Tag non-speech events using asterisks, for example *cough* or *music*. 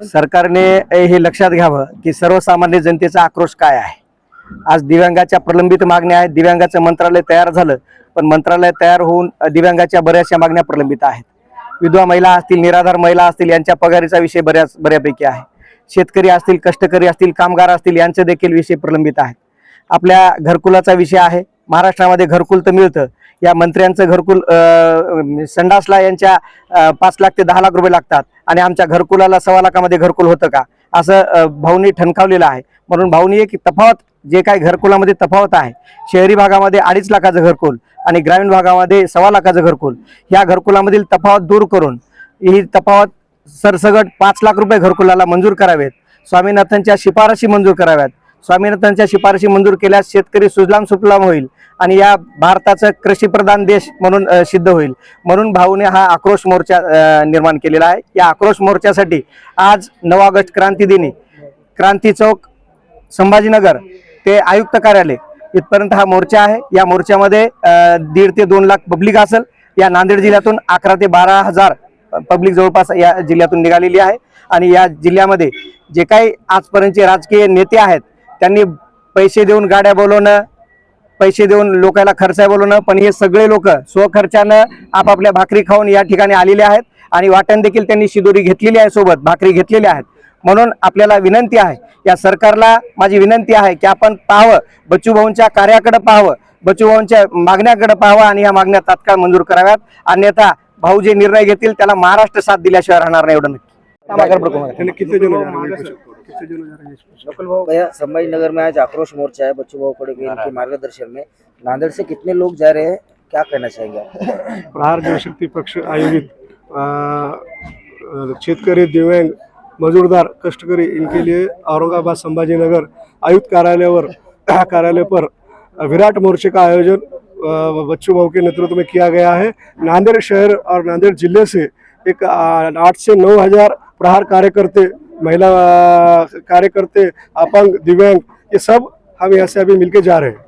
सरकारने हे लक्षात घ्यावं की सर्वसामान्य जनतेचा आक्रोश काय आहे? आज दिव्यांगाच्या प्रलंबित मागण्या आहेत दिव्यांगाचं मंत्रालय तयार झालं पण मंत्रालय तयार होऊन दिव्यांगाच्या बऱ्याचशा मागण्या प्रलंबित आहेत. विधवा महिला असतील निराधार महिला असतील यांच्या पगारीचा विषय बऱ्याच बऱ्यापैकी आहे. शेतकरी असतील कष्टकरी असतील कामगार असतील यांचे देखील विषय प्रलंबित आहेत. आपल्या घरकुलाचा विषय आहे महाराष्ट्रामध्ये घरकुल तर मिळतं. या मंत्र्यांचं घरकुल संडासला यांच्या पाच लाख ते दहा लाख रुपये लागतात. आणि आमच्या घरकुलाला सव्वा लाखामध्ये घरकुल होतं का? असं भाऊनी ठणकावलेलं आहे. म्हणून भाऊनी एक तफावत जे काही घरकुलामध्ये तफावत आहे शहरी भागामध्ये अडीच लाखाचं घरकुल आणि ग्रामीण भागामध्ये सव्वा लाखाचं घरकुल या घरकुलामधील तफावत दूर करून ही तफावत सरसगट पाच लाख रुपये घरकुलाला मंजूर करावेत. स्वामीनाथांच्या शिफारशी मंजूर कराव्यात. स्वामीनाथांच्या शिफारशी मंजूर केल्यास शेतकरी सुजलाम सुफलाम होईल आणि या भारताचं कृषीप्रधान देश म्हणून सिद्ध होईल. म्हणून भाऊने हा आक्रोश मोर्चा निर्माण केलेला आहे. या आक्रोश मोर्चासाठी आज नऊ ऑगस्ट क्रांती दिनी क्रांती चौक संभाजीनगर ते आयुक्त कार्यालय इथपर्यंत हा मोर्चा आहे. या मोर्चामध्ये दीड ते दोन लाख पब्लिक असेल. या नांदेड जिल्ह्यातून अकरा ते बारा हजार पब्लिक जवळपास या जिल्ह्यातून निघालेली आहे. आणि या जिल्ह्यामध्ये जे काही आजपर्यंतचे राजकीय नेते आहेत त्यांनी पैसे देऊन गाड्या बोलवणं पैसे देऊन लोकांना खर्चाय बोलवणं पण हे सगळे लोक स्वखर्चानं आपापल्या भाकरी खाऊन या ठिकाणी आलेले आहेत आणि वाटण देखील त्यांनी शिदोरी घेतलेली आहे सोबत भाकरी घेतलेली आहेत. म्हणून आपल्याला विनंती आहे या सरकारला माझी विनंती आहे की आपण पाहावं बच्चूभाऊंच्या कार्याकडे पाहावं बच्चूभाऊंच्या मागण्याकडे पाहावं आणि या मागण्या तात्काळ मंजूर कराव्यात. अन्यथा भाऊ जे निर्णय घेतील त्याला महाराष्ट्र साथ दिल्याशिवाय राहणार नाही एवढं नक्की कितने जन जा रहे हैं? कितने जन जा रहे हैं भैया संभाजी में आज आक्रोश मोर्चा है बच्चू भाऊ खड़े के इनके मार्गदर्शन में। नांदेड़ से कितने लोग जा रहे हैं? क्या कहना चाहेंगे प्रहार जनशक्ती पक्ष आयोजित शेतकरी दिव्यांग मजूरदार कष्टकरी इनके लिए औरंगाबाद संभाजीनगर आयुक्त कार्यालय और *coughs* कार्यालय पर विराट मोर्चे का आयोजन बच्चू भाऊ के नेतृत्व में किया गया है। नांदेड़ शहर और नांदेड़ ज़िले से एक आठ से नौ हज़ार प्रहार कार्यकर्ते महिला कार्यकर्ते अपंग दिव्यांग ये सब हम यहाँ से अभी मिलके जा रहे हैं।